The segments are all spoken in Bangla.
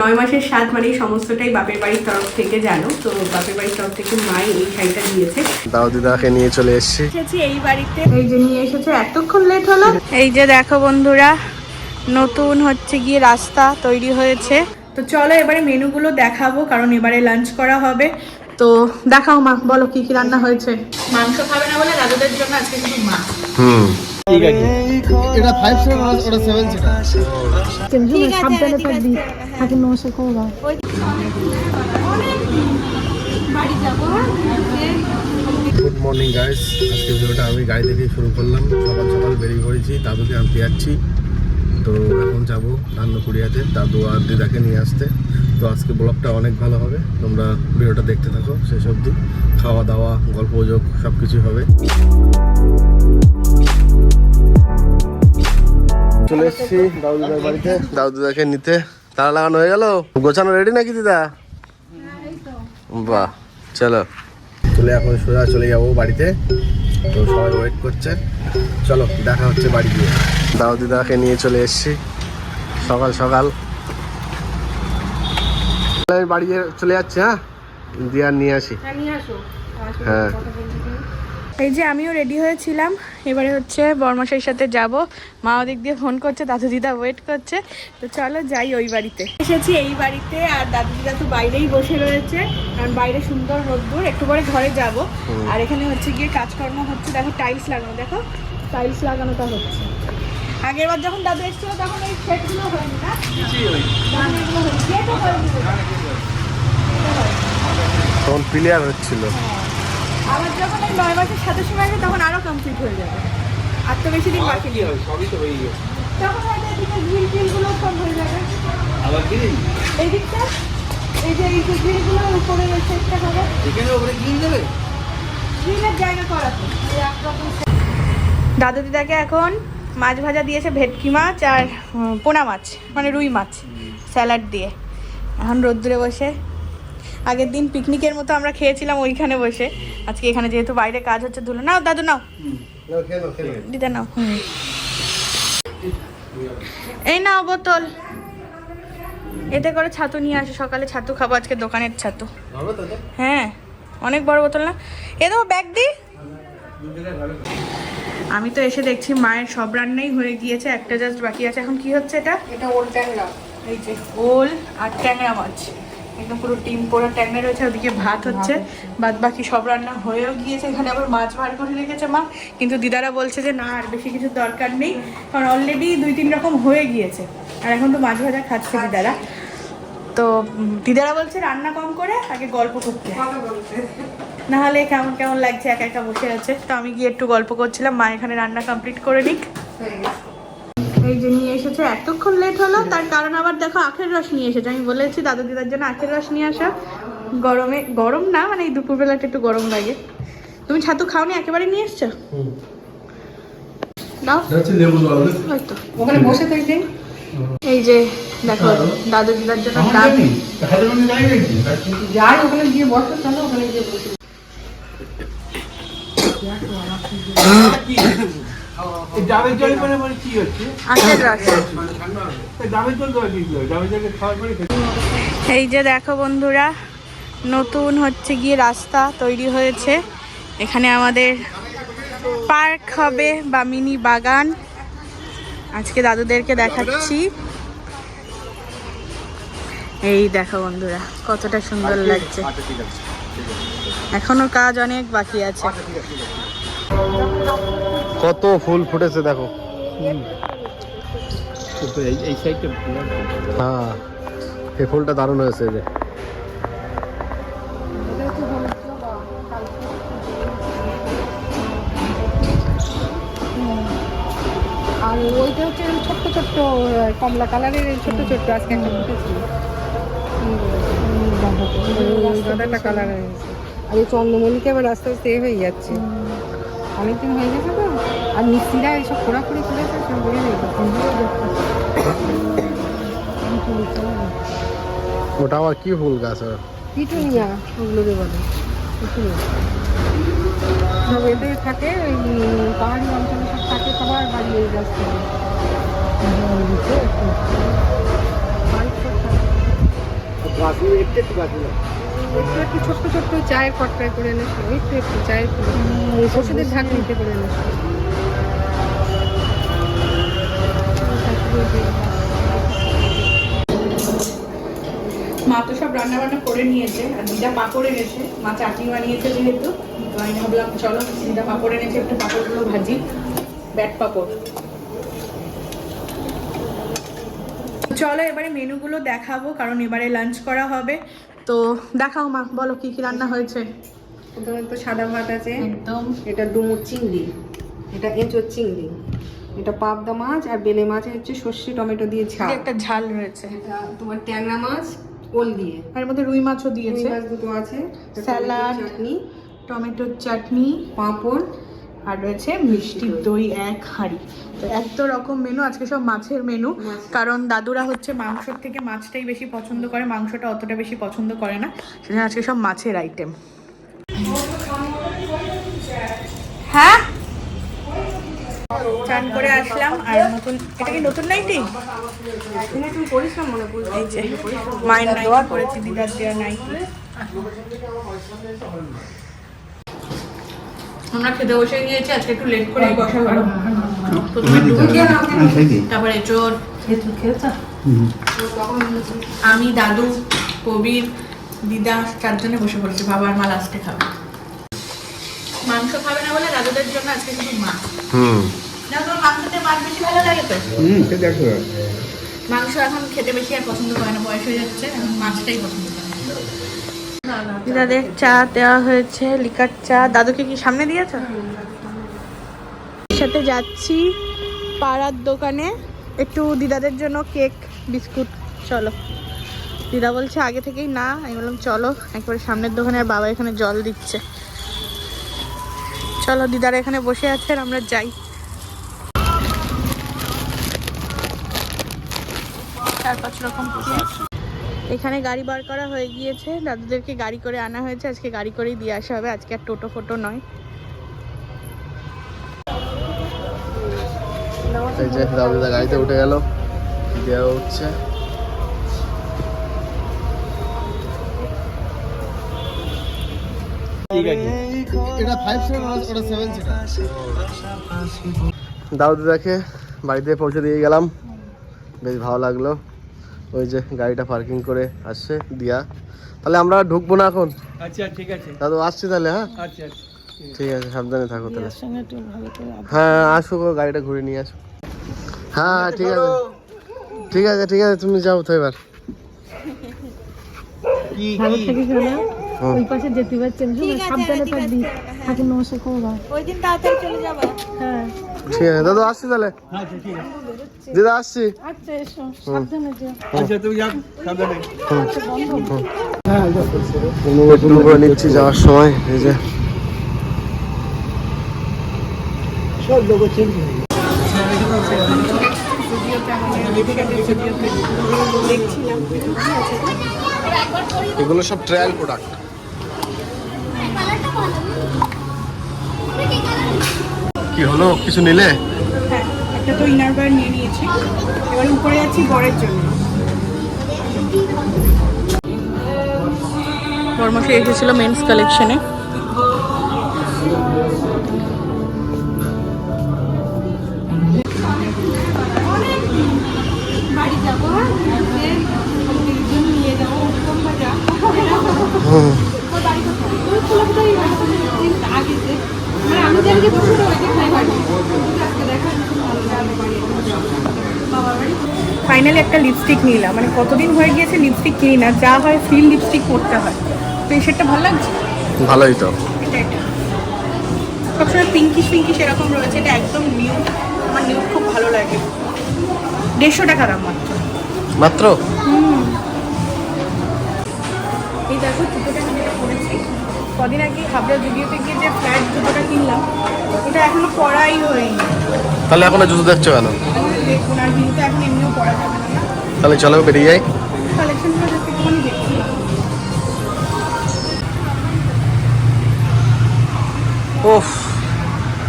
নয় মাসের স্বাদ মানে সমস্তটাই বাপের বাড়ির তরফ থেকে জানো তো বাপের বাড়ির তরফ থেকে মাই এই শাড়িটা দিয়েছে দাও দিদাকে নিয়ে চলে এসেছি। এসেছি এই বাড়িতে। এই যে নিয়ে এসেছে এতক্ষণ লেট হলো? এই যে দেখো বন্ধুরা নতুন হচ্ছে গিয়ে রাস্তা তৈরি হয়েছে। তো চলো এবারে মেনুগুলো দেখাবো কারণ এবারে লাঞ্চ করা হবে। তো দেখাও মা বলো কি কি রান্না হয়েছে। মাংস খাবে না বলে দাদুদের জন্য আজকে শুধু মাছ হুম। এটা ফাইভ সিটার ওটা সেভেন সিটার সাবধানে থাকবি। ঠাকুর নমস্কার করবা গুড মর্নিং গাইস আজকে ভিডিওটা আমি গাড়ি থেকে শুরু করলাম। সকাল সকাল বেরিয়ে পড়েছি। দাদুকে আনতে যাচ্ছি তো এখন যাব রান্নাপুরিয়াতে দাদু আর দিদাকে নিয়ে আসতে। তো আজকে ব্লগটা অনেক ভালো হবে। তোমরা ভিডিওটা দেখতে থাকো শেষ অবধি। খাওয়া দাওয়া গল্প যোগ সব কিছু হবে। চলে এসেছি দাউদিদার বাড়িতে। দাউদিদাকে নিতে। তালা লাগানো হয়ে গেল? গোছানো রেডি নাকি দিদা? বাহ চলো। চলে এখন সোজা চলে যাব বাড়িতে। তো সবাই ওয়েট করছে। চলো দেখা হচ্ছে বাড়ি গিয়ে। দাও দিদাকে নিয়ে চলে এসছি। সকাল সকাল। আমি বাড়ি চলে যাচ্ছি হ্যাঁ? দিয়ে আর নিয়ে আসি। হ্যাঁ এই যে আমিও রেডি হয়েছিলাম। এবারে হচ্ছে বর্মশাইয়ের সাথে যাব। মা ওদিক দিয়ে ফোন করছে দাদু দিদা ওয়েট করছে। তো চলো যাই ওই বাড়িতে। এসেছি এই বাড়িতে আর দাদু দিদা তো বাইরেই বসে রয়েছে। কারণ বাইরে সুন্দর রোদ্দুর একটু পরে ঘরে যাব। আর এখানে হচ্ছে গিয়ে কাজকর্ম হচ্ছে দেখো টাইলস লাগানো দেখো? টাইলস লাগানোটা হচ্ছে। আগের বার যখন দাদু এসেছিল তখন এই সেটগুলো হয়নি না? তখন প্লেয়ার হচ্ছিল। আবার যখন এই নয় মাসের সাথে সময় আসবে তখন আরও কমপ্লিট হয়ে যাবে। আর তো বেশি দিন বাকি নেই। তখন হয়তো এদিকে গ্রিল টিলগুলো সব হয়ে যাবে। এই দিকটা এই যে এই যে গ্রিলগুলো উপরে সেটটা হবে। গ্রিলের জায়গা করা তো এই একরকম দাদু দিদাকে এখন মাছ ভাজা দিয়েছে ভেটকি মাছ আর পোনা মাছ মানে রুই মাছ স্যালাড দিয়ে। এখন রোদ্দুরে বসে আগের দিন পিকনিকের মতো আমরা খেয়েছিলাম ওইখানে বসে। আজকে এখানে যেহেতু বাইরে কাজ হচ্ছে ধুলো নাও দাদু নাও। দিদা নাও। এই নাও বোতল। এতে করে ছাতু নিয়ে আসো সকালে ছাতু খাব আজকে দোকানের ছাতু। হ্যাঁ অনেক বড় বোতল না? এ দেবো ব্যাগ দি। আমি তো এসে দেখছি মায়ের সব রান্নাই হয়ে গিয়েছে একটা জাস্ট বাকি আছে। এখন কি হচ্ছে এটা? এটা ওল ট্যাংরা। এই যে ওল আর ট্যাংরা মাছ। একদম পুরো ডিম পোড়া ট্যাংরা রয়েছে ওদিকে ভাত হচ্ছে। বাদ বাকি সব রান্না হয়েও গিয়েছে এখানে আবার মাছ ভার করে রেখেছে মা। কিন্তু দিদারা বলছে যে না আর বেশি কিছু দরকার নেই কারণ অলরেডি দুই তিন রকম হয়ে গিয়েছে। আর এখন তো মাছ ভাজা খাচ্ছে দিদারা। তো দিদারা বলছে রান্না কম করে আগে গল্প করতে। না হলে কেমন কেমন লাগছে একা একা বসে আছে। তো আমি গিয়ে একটু গল্প করছিলাম মা এখানে রান্না কমপ্লিট করে নিক। এই যে নিয়ে এসেছে এতক্ষণ লেট হলো তার কারণ আবার দেখো আখের রস নিয়ে এসেছে। আমি বলেছি দাদু দিদার জন্য আখের রস নিয়ে আসা। গরমে গরম না মানে এই দুপুরবেলাটা একটু গরম লাগে। তুমি ছাতু খাওনি একেবারে নিয়ে এসছো? দাও। ওখানে বসে থাকবে। এই যে দেখো দাদু দিদার জন্য যাই ওখানে গিয়ে বসো তাহলে ওখানে গিয়ে বসে। ডাবের জল মানে কি হচ্ছে? ডাবের জল দেওয়া কি ডাবের জল খাওয়ার পরে এই যে দেখো বন্ধুরা নতুন হচ্ছে গিয়ে রাস্তা তৈরি হয়েছে। এখানে আমাদের পার্ক হবে বা মিনি বাগান। আজকে দাদুদেরকে দেখাচ্ছি। এই দেখো বন্ধুরা কতটা সুন্দর লাগছে। এখনও কাজ অনেক বাকি আছে। কত ফুল ফুটেছে দেখো। এই সাইডটা হ্যাঁ এই ফুলটা দারুণ হয়েছে এই যে। আর ওইটা হচ্ছে ছোট্ট ছোট্ট কমলা কালারের এই ছোট্ট ছোট্ট আজকে একটা আর এই চন্দ্রমল্লিকা এবার আস্তে আস্তে এ হয়ে যাচ্ছে। অনেকদিন হয়ে গেছে তো। আর মিস্ত্রিরা এইসব খোঁড়াখুড়ি করেছে সব বেড়ে ওটা আবার কি ফুল গাছ আর? পিটুনিয়া ওগুলোকে বলে। পিটুনিয়া। সব এতে থাকে ওই পাহাড়ি অঞ্চলে সব থাকে সবার বাড়ি এই গাছ থেকে। পাইপ সব থাকে। একটু একটু ছোট্ট ছোট্ট চায়ের কটকায় করে এনেছিল একটু একটু চায়ের ওষুধের ঢাকনিতে করে এনেছিল মা তো সব রান্না বান্না করে নিয়েছে আর দিদা পাপড় এনেছে। মা চাটনি বানিয়েছে যেহেতু তো আমি ভাবলাম চলো দিদা পাপড় এনেছে একটু পাপড়গুলো ভাজি। ব্যাট পাপড়। চলো এবারে মেনুগুলো দেখাবো কারণ এবারে লাঞ্চ করা হবে। তো দেখাও মা বলো কি কি রান্না হয়েছে? প্রথমে তো সাদা ভাত আছে। একদম। এটা ডুমুর চিংড়ি। এটা এঁচোর চিংড়ি। এটা পাবদা মাছ আর বেলে মাছ হচ্ছে সর্ষে টমেটো দিয়ে ঝাল। একটা ঝাল রয়েছে। এটা তোমার ট্যাংরা মাছ ওল দিয়ে। আর মধ্যে রুই মাছও রুই দিয়েছে। মাছ দুটো আছে। স্যালাড। চাটনি। টমেটোর চাটনি। পাঁপড়। আর রয়েছে মিষ্টি দই এক হাঁড়ি। তো এত রকম মেনু আজকে সব মাছের মেনু কারণ দাদুরা হচ্ছে মাংসর থেকে মাছটাই বেশি পছন্দ করে মাংসটা অতটা বেশি পছন্দ করে না সেজন্য আজকে সব মাছের আইটেম হ্যাঁ? চান করে আসলাম আর নতুন এটা কি নতুন নাইটি মনে মায়ের নাইটি করেছি দিদার দেওয়ার নাইটি আমরা খেতে বসে গিয়েছি আজকে একটু লেট করে বসা হলো তারপরে চোর আমি দাদু কবির দিদা চারজনে বসে পড়েছি। বাবা আর মা লাস্টে খাবে। মাংস খাবে না বলে দাদুদের জন্য আজকে শুধু মাছ। হুম। না তোর মাংসতে মাছ বেশি ভালো লাগে তো? হুম সে দেখো। মাংস এখন খেতে বেশি আর পছন্দ করে না বয়স হয়ে যাচ্ছে এখন মাছটাই পছন্দ করে দাদের চা দেওয়া হয়েছে, লিকার চা। দাদুকে কি সামনে দিয়েছ? সাথে যাচ্ছি পাড়ার দোকানে। একটু দিদাদের জন্য কেক, বিস্কুট, চলো। দিদা বলছে, আগে থেকেই না। আমি বললাম, চলো। একবারে সামনের দোকানে আর বাবা এখানে জল দিচ্ছে। চলো, দিদারা এখানে বসে আছে আর আমরা যাই। চার পাঁচ রকম এখানে গাড়ি বার করা হয়ে গিয়েছে। দাদুদেরকে গাড়ি করে আনা হয়েছে। আজকে গাড়ি করেই দিয়ে আসা হবে। আজকে আর টোটো ফোটো নয়। এই যে দাদুদা গাড়িতে উঠে গেল। দেওয়া হচ্ছে। দাদুদাকে বাড়িতে পৌঁছে দিয়ে গেলাম। বেশ ভালো লাগল। ওই যে গাড়িটা পার্কিং করে আসছে দিয়া। তাহলে আমরা ঢুকবো না এখন? আচ্ছা ঠিক আছে। দাদু আসছি তাহলে হ্যাঁ? আচ্ছা আচ্ছা। ঠিক আছে সাবধানে থাকো তাহলে। হ্যাঁ আসো গো, গাড়িটা ঘুরে নিয়ে আসো। হ্যাঁ ঠিক আছে। ঠিক আছে ঠিক আছে তুমি যাও তো এবার। হুম। ওই পাশে যেতে পারছেন সাবধানে থাকবি। ঠাকুর নমস্কার করবা ওই দিন তাড়াতাড়ি চলে যাব। হ্যাঁ। ঠিক আছে দাদু আসছি তাহলে। আচ্ছা ঠিক আছে। দিদা আসছি। আচ্ছা আচ্ছা একটু করে। নিচ্ছি যাওয়ার সময় এই যে। এগুলো সব ট্রায়াল প্রোডাক্ট কি হলো কিছু নিলে হ্যাঁ একটা তো ইনার বার নিয়ে নিয়েছি এবার উপরে যাচ্ছি বরের জন্য বর্মশাই এসেছিল মেন্স কালেকশনে ফাইনালি একটা লিপস্টিক নিলাম। মানে কতদিন হয়ে গিয়েছে লিপস্টিক কিনি না যা হয় ফিল লিপস্টিক পরতে হয়। তো এই সেটটা ভালো লাগছে? ভালোই তো। সবসময় পিঙ্কিশ পিঙ্কিশ এরকম রয়েছে এটা একদম নিউ আমার নিউ খুব ভালো লাগে। দেড়শো টাকা দাম মাত্র। মাত্র? এই দেখো কদিন আগে হাবড়া জুডিওতে গিয়ে যে ফ্ল্যাট জুতোটা কিনলাম এটা এখনও পরাই হয়নি। তাহলে এখন জুতো দেখছ কেন? দেখুন আর কিন্তু এখন এমনিও পরা যাবে না। তাহলে চলো বেরিয়ে যাই। কালেকশনগুলো জাস্ট একটুখানি দেখি। ওফ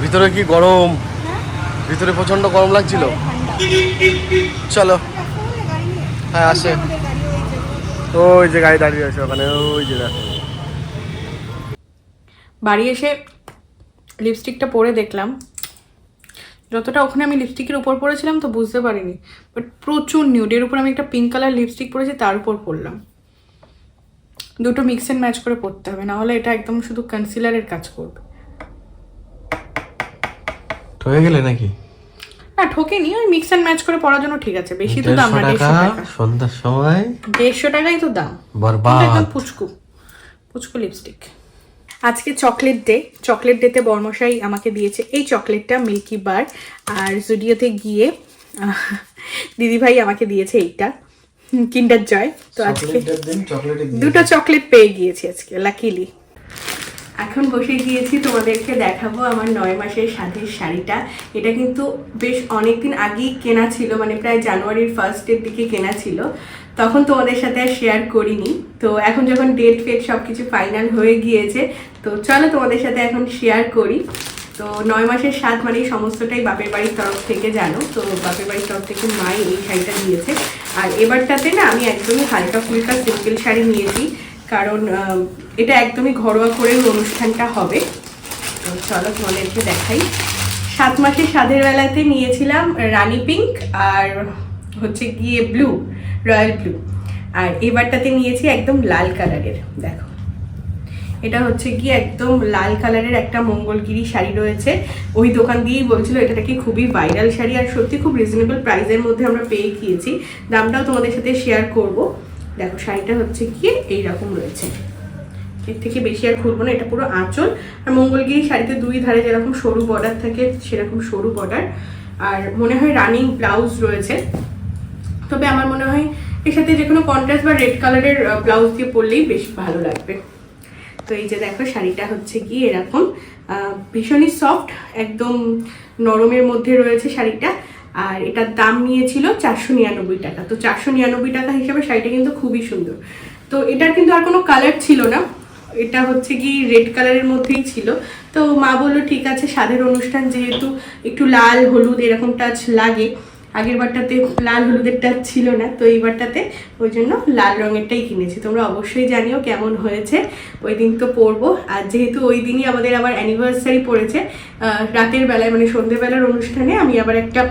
ভিতরে কি গরম? ভিতরে প্রচণ্ড গরম লাগছিল। চলো। হ্যাঁ আসে। ওই যে গাড়ি দাঁড়িয়ে আছে ওখানে ওই যে দেখো। বাড়ি এসে লিপস্টিকটা পরে দেখলাম। যতটা ওখানে আমি লিপস্টিকের উপর পরেছিলাম তো বুঝতে পারিনি। বাট প্রচুর নিউড এর উপর আমি একটা পিঙ্ক কালার লিপস্টিক পরেছি তার উপর পরলাম। দুটো মিক্স অ্যান্ড ম্যাচ করে পরতে হবে না হলে এটা একদম শুধু কনসিলারের কাজ করবে। ঠকে গেলে নাকি? না ঠকেনি ওই মিক্স অ্যান্ড ম্যাচ করে পরার জন্য ঠিক আছে বেশি তো দাম না দেড়শো টাকা সন্ধ্যার সময়? দেড়শো টাকাই তো দাম। বরবাদ। একদম পুচকু পুচকু লিপস্টিক আজকে চকলেট ডে চকলেট ডেতে বর্মশাই আমাকে দিয়েছে এই চকলেটটা মিল্কি বার আর জুডিওতে গিয়ে দিদিভাই আমাকে দিয়েছে এইটা কিন্ডার জয় তো আজকে দুটো চকলেট পেয়ে গিয়েছি আজকে লাকিলি এখন বসে গিয়েছি তোমাদেরকে দেখাবো আমার নয় মাসের সাধের শাড়িটা। এটা কিন্তু বেশ অনেকদিন আগেই কেনা ছিল মানে প্রায় জানুয়ারির ফার্স্টের দিকে কেনা ছিল। তখন তোমাদের সাথে শেয়ার করিনি। তো এখন যখন ডেট ফেট সব কিছু ফাইনাল হয়ে গিয়েছে, তো চলো তোমাদের সাথে এখন শেয়ার করি। তো নয় মাসের সাত মানে সমস্তটাই বাপের বাড়ির তরফ থেকে জানো। তো বাপের বাড়ির তরফ থেকে মাই এই শাড়িটা দিয়েছে। আর এবারটাতে না আমি একদমই হালকা ফুলকা সিম্পল শাড়ি নিয়েছি। কারণ এটা একদমই ঘরোয়া করে অনুষ্ঠানটা হবে। তো চলো তোমাদেরকে দেখাই। সাত মাসের স্বাদের বেলাতে নিয়েছিলাম রানি পিঙ্ক আর হচ্ছে গিয়ে ব্লু রয়্যাল ব্লু। আর এবারটাতে নিয়েছি একদম লাল কালারের, দেখো। এটা হচ্ছে কি, একদম লাল কালারের একটা মঙ্গলগিরি শাড়ি রয়েছে। ওই দোকান দিয়েই বলছিল, এটা নাকি খুবই ভাইরাল শাড়ি আর সত্যি খুব রিজনেবল প্রাইসের মধ্যে আমরা পেয়ে গিয়েছি। দামটাও তোমাদের সাথে শেয়ার করব। দেখো, শাড়িটা হচ্ছে কি, এইরকম রয়েছে। এর থেকে বেশি আর খুলবো না, এটা পুরো আঁচল। আর মঙ্গলগিরি শাড়িতে দুই ধারে যেরকম সরু বর্ডার থাকে, সেরকম সরু বর্ডার আর মনে হয় রানিং ব্লাউজ রয়েছে। তবে আমার মনে হয় এর সাথে যে কোনো কন্ট্রাস্ট বা রেড কালারের ব্লাউজ দিয়ে পরলেই বেশ ভালো লাগবে। তো এই যে দেখো, শাড়িটা হচ্ছে কি এরকম। ভীষণই সফট একদম নরমের মধ্যে রয়েছে শাড়িটা। আর এটার দাম নিয়েছিল চারশো নিরানব্বই টাকা। তো চারশো নিরানব্বই টাকা হিসাবে শাড়িটা কিন্তু খুবই সুন্দর। তো এটার কিন্তু আর কোনো কালার ছিল না। এটা হচ্ছে কি রেড কালারের মধ্যেই ছিল। তো মা বলল, ঠিক আছে, স্বাদের অনুষ্ঠান যেহেতু একটু লাল, হলুদ এরকম টাচ লাগে। আগের বারটাতে লাল হলুদেরটা ছিল না, তো এইবারটাতে ওই জন্য লাল রঙেরটাই কিনেছি। তোমরা অবশ্যই জানিও কেমন হয়েছে। ওই দিন তো পরবো। আর যেহেতু ওই দিনই আমাদের আবার অ্যানিভার্সারি পড়েছে রাতের বেলায় মানে সন্ধ্যেবেলার অনুষ্ঠানে আমি আবার একটা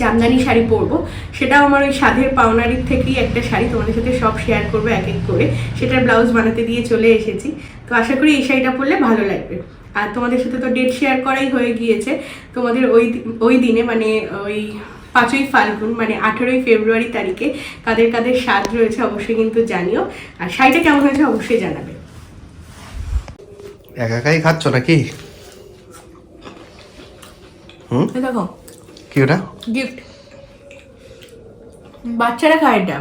জামদানি শাড়ি পরবো। সেটাও আমার ওই সাধের পাওনারির থেকেই একটা শাড়ি, তোমাদের সাথে সব শেয়ার করব এক এক করে। সেটার ব্লাউজ বানাতে দিয়ে চলে এসেছি। তো আশা করি এই শাড়িটা পরলে ভালো লাগবে। আর তোমাদের সাথে তো ডেট শেয়ার করাই হয়ে গিয়েছে। তোমাদের ওই ওই দিনে মানে ওই পাঁচই ফাল্গুন মানে আঠেরোই ফেব্রুয়ারি তারিখে কাদের কাদের স্বাদ রয়েছে অবশ্যই কিন্তু জানিও। আর শাড়িটা কেমন হয়েছে অবশ্যই জানাবে। একা একাই খাচ্ছ নাকি? হুম? দেখো। কি ওটা? গিফট বাচ্চারা খায় এটা।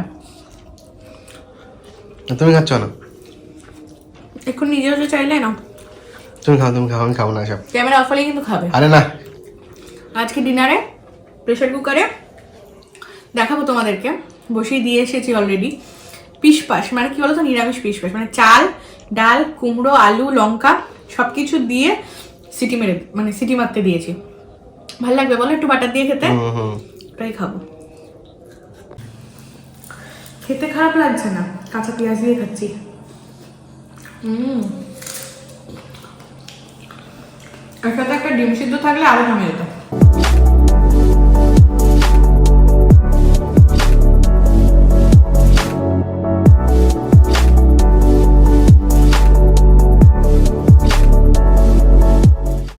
তুমি খাচ্ছ না? এখন নিজেও যে চাইলে না তুমি খাও তুমি খাও আমি খাব না সব ক্যামেরা অফ হলে কিন্তু খাবে। আরে না। আজকে ডিনারে প্রেশার কুকারে দেখাবো তোমাদেরকে। বসিয়ে দিয়ে এসেছি অলরেডি পিসপাস মানে কি বলতো? নিরামিষ পিসপাস মানে চাল ডাল কুমড়ো আলু লঙ্কা সব কিছু দিয়ে সিটি মেরে মানে সিটি মারতে দিয়েছি। ভালো লাগবে বলো? একটু বাটার দিয়ে খেতে? ওটাই খাব। খেতে খারাপ লাগছে না। কাঁচা পেঁয়াজ দিয়ে খাচ্ছি। হুম। এর সাথে একটা ডিম সিদ্ধ থাকলে আরও জমে যেত